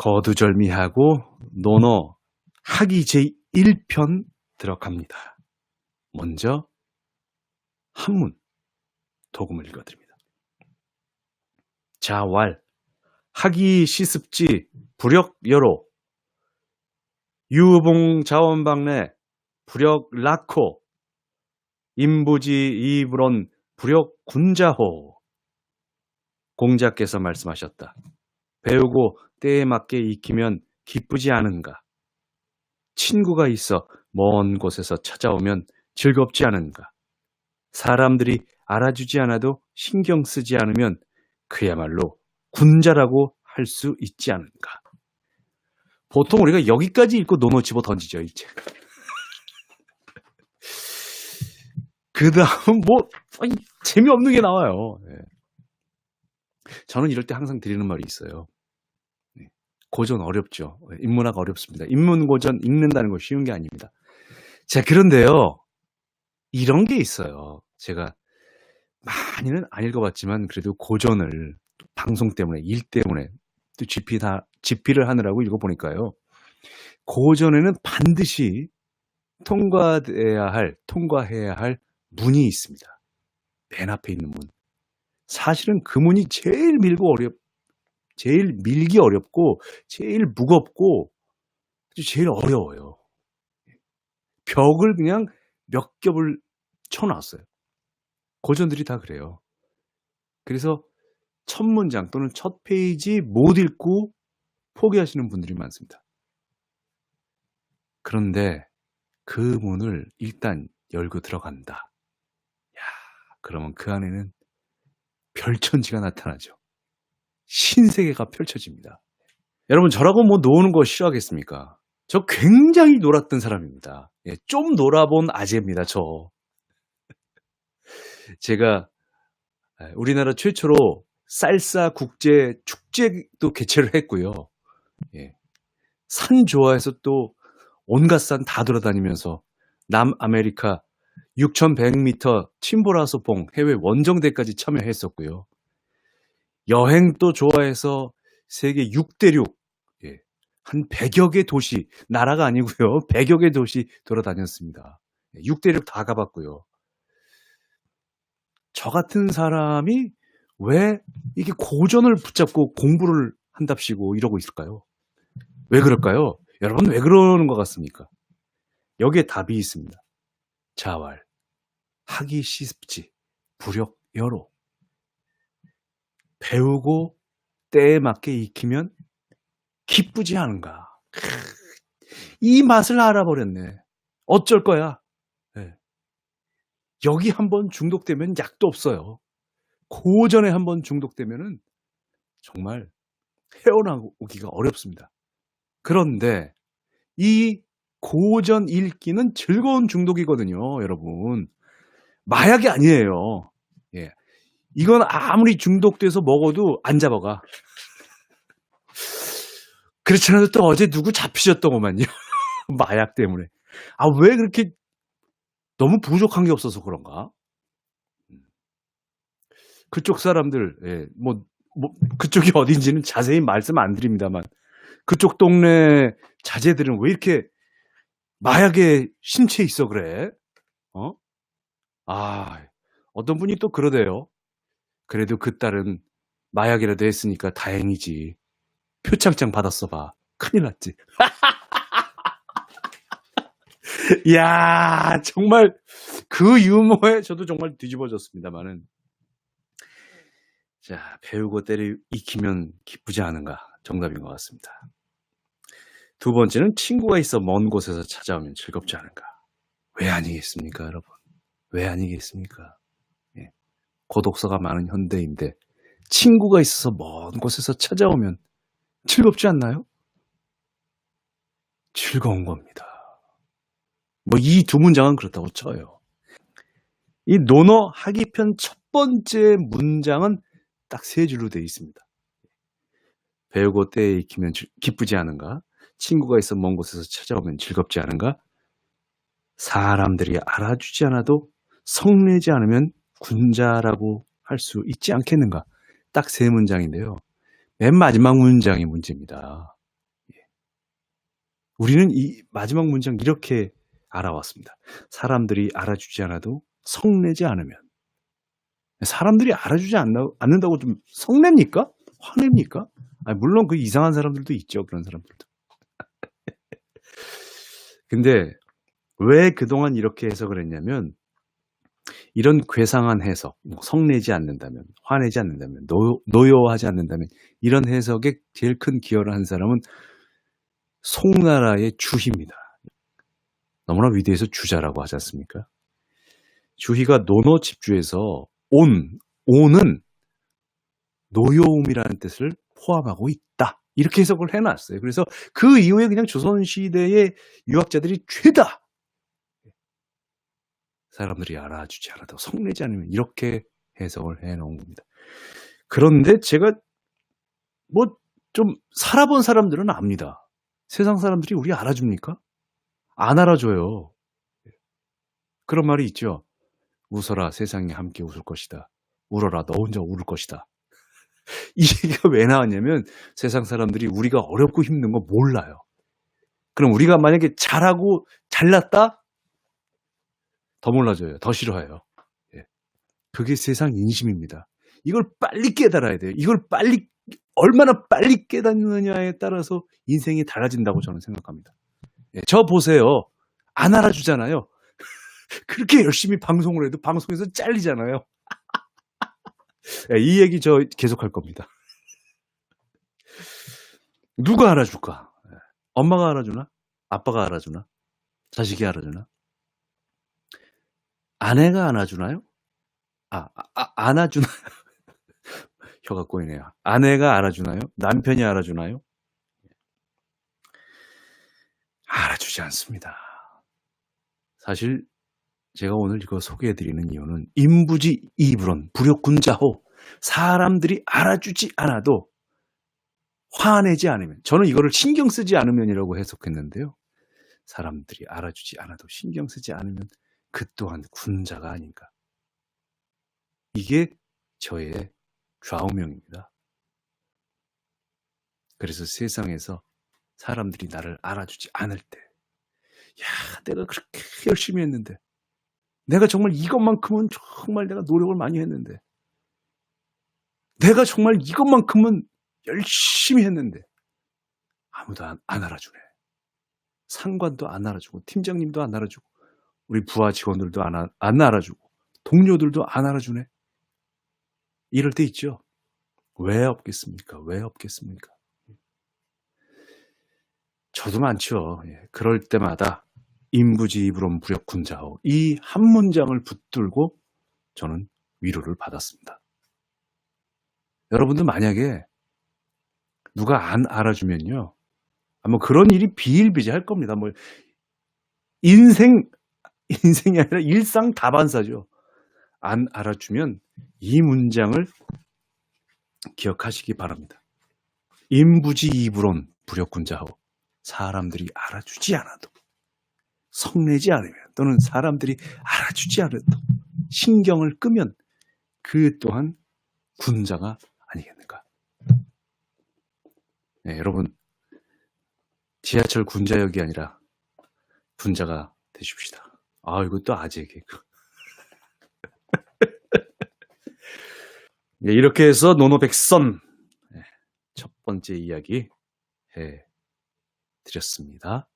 거두절미하고 논어 하기 제1편 들어갑니다. 먼저 한문 도금을 읽어드립니다. 자왈 하기 시습지 불역여로 유봉 자원방내 불역 라코 임부지 이불원 불역 군자호 공자께서 말씀하셨다. 배우고 때에 맞게 익히면 기쁘지 않은가? 친구가 있어 먼 곳에서 찾아오면 즐겁지 않은가? 사람들이 알아주지 않아도 신경 쓰지 않으면 그야말로 군자라고 할 수 있지 않은가? 보통 우리가 여기까지 읽고 논어 집어 던지죠, 이제. 그 다음, 뭐, 아니, 재미없는 게 나와요. 예. 저는 이럴 때 항상 드리는 말이 있어요. 네. 고전 어렵죠. 예, 인문학 어렵습니다. 인문고전 읽는다는 거 쉬운 게 아닙니다. 자, 그런데요. 이런 게 있어요. 제가 많이는 안 읽어봤지만 그래도 고전을 방송 때문에, 일 때문에 또 GP 다, GP를 하느라고 읽어보니까요. 고전에는 반드시 통과해야 할, 통과해야 할 문이 있습니다. 맨 앞에 있는 문. 사실은 그 문이 제일 밀고 어렵, 제일 밀기 어렵고, 제일 무겁고, 제일 어려워요. 벽을 그냥 몇 겹을 쳐놨어요. 고전들이 다 그래요. 그래서 첫 문장 또는 첫 페이지 못 읽고 포기하시는 분들이 많습니다. 그런데 그 문을 일단 열고 들어간다. 야, 그러면 그 안에는 별천지가 나타나죠. 신세계가 펼쳐집니다. 여러분, 저라고 뭐 노는 거 싫어하겠습니까? 저 굉장히 놀았던 사람입니다. 예, 좀 놀아본 아재입니다, 저. 제가 우리나라 최초로 쌀사 국제 축제도 개최를 했고요. 예. 산 좋아해서 또 온갖 산 다 돌아다니면서 남아메리카 6,100m 침보라 소봉 해외 원정대까지 참여했었고요. 여행도 좋아해서 세계 6대륙, 예, 한 100여 개 도시, 나라가 아니고요. 100여 개 도시 돌아다녔습니다. 6대륙 다 가봤고요. 저 같은 사람이 왜 이게 고전을 붙잡고 공부를 한답시고 이러고 있을까요? 왜 그럴까요? 여러분 왜 그러는 것 같습니까? 여기에 답이 있습니다. 자왈, 하기 쉽지, 부력 여로. 배우고 때에 맞게 익히면 기쁘지 않은가. 이 맛을 알아버렸네. 어쩔 거야. 네. 여기 한번 중독되면 약도 없어요. 고전에 한번 중독되면은 정말 헤어나오기가 어렵습니다. 그런데 이 고전 읽기는 즐거운 중독이거든요, 여러분. 마약이 아니에요. 예. 이건 아무리 중독돼서 먹어도 안 잡아가. 그렇지 않아도 또 어제 누구 잡히셨더구만요. 마약 때문에. 아, 왜 그렇게 너무 부족한 게 없어서 그런가? 그쪽 사람들, 예, 뭐, 뭐, 그쪽이 어딘지는 자세히 말씀 안 드립니다만, 그쪽 동네 자제들은 왜 이렇게 마약에 심취해 있어 그래? 어? 아, 어떤 분이 또 그러대요. 그래도 그 딸은 마약이라도 했으니까 다행이지. 표창장 받았어 봐. 큰일 났지. 이야, 정말 그 유머에 저도 정말 뒤집어졌습니다만은. 자, 배우고 때를 익히면 기쁘지 않은가? 정답인 것 같습니다. 두 번째는 친구가 있어 먼 곳에서 찾아오면 즐겁지 않은가? 왜 아니겠습니까, 여러분? 왜 아니겠습니까? 예. 고독서가 많은 현대인데 친구가 있어서 먼 곳에서 찾아오면 즐겁지 않나요? 즐거운 겁니다. 뭐 이 두 문장은 그렇다고 쳐요. 이 논어 하기편 첫 번째 문장은 딱 세 줄로 되어 있습니다. 배우고 때에 익히면 기쁘지 않은가? 친구가 있어 먼 곳에서 찾아오면 즐겁지 않은가? 사람들이 알아주지 않아도 성내지 않으면 군자라고 할 수 있지 않겠는가? 딱 세 문장인데요. 맨 마지막 문장이 문제입니다. 예. 우리는 이 마지막 문장 이렇게 알아왔습니다. 사람들이 알아주지 않아도 성내지 않으면. 사람들이 알아주지 않는다고 좀 성냅니까? 화냅니까? 아니, 물론 그 이상한 사람들도 있죠. 그런 사람들도. 근데 왜 그동안 이렇게 해석을 했냐면 이런 괴상한 해석, 뭐 성내지 않는다면, 화내지 않는다면, 노, 노여워하지 않는다면 이런 해석에 제일 큰 기여를 한 사람은 송나라의 주희입니다. 너무나 위대해서 주자라고 하지 않습니까? 주희가 노노 집주에서 온, 온은 노여움이라는 뜻을 포함하고 있다. 이렇게 해석을 해놨어요. 그래서 그 이후에 그냥 조선시대의 유학자들이 죄다! 사람들이 알아주지 않아도 성내지 않으면 이렇게 해석을 해 놓은 겁니다. 그런데 제가 뭐 좀 살아본 사람들은 압니다. 세상 사람들이 우리 알아줍니까? 안 알아줘요. 그런 말이 있죠. 웃어라 세상이 함께 웃을 것이다. 울어라 너 혼자 울을 것이다. 이 얘기가 왜 나왔냐면 세상 사람들이 우리가 어렵고 힘든 거 몰라요. 그럼 우리가 만약에 잘하고 잘났다? 더 몰라줘요. 더 싫어해요. 예. 그게 세상 인심입니다. 이걸 빨리 깨달아야 돼요. 이걸 빨리, 얼마나 빨리 깨닫느냐에 따라서 인생이 달라진다고 저는 생각합니다. 예, 저 보세요. 안 알아주잖아요. 그렇게 열심히 방송을 해도 방송에서 잘리잖아요. 예, 이 얘기 저 계속 할 겁니다. 누가 알아줄까? 예, 엄마가 알아주나? 아빠가 알아주나? 자식이 알아주나? 아내가 안아주나요? 아, 아, 아, 안아주나요? 혀가 꼬이네요. 아내가 알아주나요? 남편이 알아주나요? 알아주지 않습니다. 사실 제가 오늘 이거 소개해 드리는 이유는 인부지 이불원 불욕군자호 사람들이 알아주지 않아도 화내지 않으면 저는 이거를 신경 쓰지 않으면이라고 해석했는데요. 사람들이 알아주지 않아도 신경 쓰지 않으면 그 또한 군자가 아닌가. 이게 저의 좌우명입니다. 그래서 세상에서 사람들이 나를 알아주지 않을 때, 야, 내가 그렇게 열심히 했는데, 내가 정말 이것만큼은 정말 내가 노력을 많이 했는데, 내가 정말 이것만큼은 열심히 했는데, 아무도 안, 안 알아주네. 상관도 안 알아주고, 팀장님도 안 알아주고, 우리 부하 직원들도 안, 아- 안 알아주고, 동료들도 안 알아주네. 이럴 때 있죠. 왜 없겠습니까? 왜 없겠습니까? 저도 많죠. 예, 그럴 때마다 인부지불원 부력군자호 이한 문장을 붙들고 저는 위로를 받았습니다. 여러분도 만약에 누가 안 알아주면요. 아마 그런 일이 비일비재할 겁니다. 뭐 인생 인생이 아니라 일상 다반사죠. 안 알아주면 이 문장을 기억하시기 바랍니다. 인부지불원 부력군자호 사람들이 알아주지 않아도 성내지 않으면 또는 사람들이 알아주지 않아도 신경을 끄면 그 또한 군자가 아니겠는가. 네, 여러분 지하철 군자역이 아니라 군자가 되십시다. 아 이것도 아재 개그. 네, 이렇게 해서 노노백선 네, 첫 번째 이야기 해 드렸습니다.